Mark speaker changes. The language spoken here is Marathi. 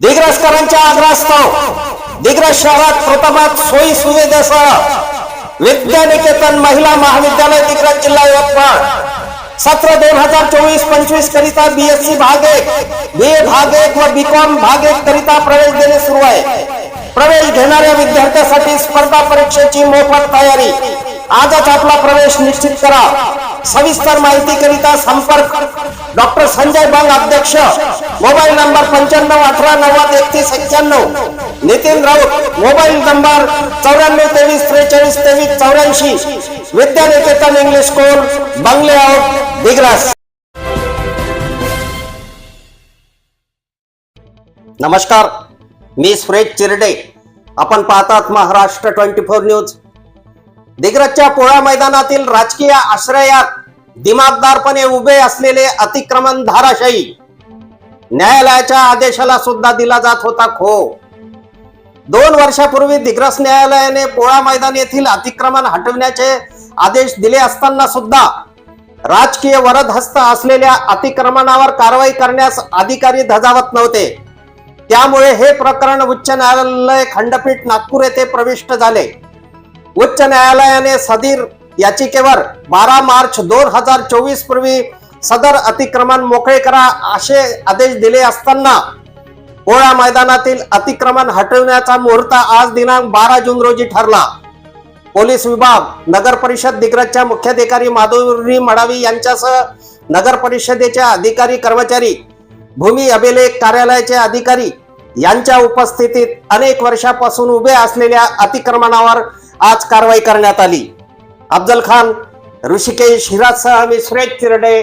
Speaker 1: दिग्रसकरांच्या आग्रहास्तव दिग्रस शहरात प्रथमात सोयी सुविधेसह विद्यानिकेतन महिला महाविद्यालय दिग्रस जिल्हा यवतमाळ. सत्र दोन हजार चोवीस पंचवीस करिता बीएससी भाग एक बी ए भाग एक व बी कॉम भाग एक करिता प्रवेश देणे सुरू आहे. प्रवेश घेणाऱ्या विद्यार्थ्यांसाठी स्पर्धा परीक्षेची मोफत तयारी. आजच आपला प्रवेश निश्चित करा. सविस्तर माहिती करिता संपर्क डॉक्टर संजय बंग अध्यक्ष. मोबाईल नंबर पंच्याण्णव अठरा नव्वद एकतीस एक्क्याण्णव. नितीन राऊत मोबाईल नंबर चौऱ्याण्णव तेवीस त्रेचाळीस तेवीस चौऱ्याऐंशी. विद्यानिकेतन इंग्लिश स्कूल बंगले आउट दिग्रास. नमस्कार मी सुरेश चिरडे. आपण पाहतात महाराष्ट्र ट्वेंटी फोर न्यूज. दिग्रजच्या पोळा मैदानातील राजकीय आश्रयात दिमागदारपणे उभे असलेले अतिक्रमण धाराशाही. न्यायालयाच्या आदेशाला सुद्धा दिला जात होता खो दोन वर्षापूर्वी दिग्रस न्यायालयाने पोळा मैदान येथील अतिक्रमण हटविण्याचे आदेश दिले असताना सुद्धा राजकीय वरदहस्त असलेल्या अतिक्रमणावर कारवाई करण्यास अधिकारी धजावत नव्हते. त्यामुळे हे प्रकरण उच्च न्यायालय खंडपीठ नागपूर येथे प्रविष्ट झाले. उच्च न्यायालयाने सदीर याचिकेवर बारा मार्च दोन हजार चोवीस पूर्वी सदर अतिक्रमण मोकळे करा असे आदेश दिले असताना पोळा मैदानातील अतिक्रमण हटवण्याचा मुहूर्त आज दिनांक बारा जून रोजी ठरला. पोलीस विभाग नगर परिषद दिग्रजच्या मुख्याधिकारी माधुरी मडावी यांच्यासह नगर परिषदेचे अधिकारी कर्मचारी भूमी अभिलेख कार्यालयाचे अधिकारी यांच्या उपस्थितीत अनेक वर्षापासून उभे असलेल्या अतिक्रमणावर आज कारवाई करण्यात आली. अफजल खान ऋषिकेश हिराजसह मी Suresh Chirde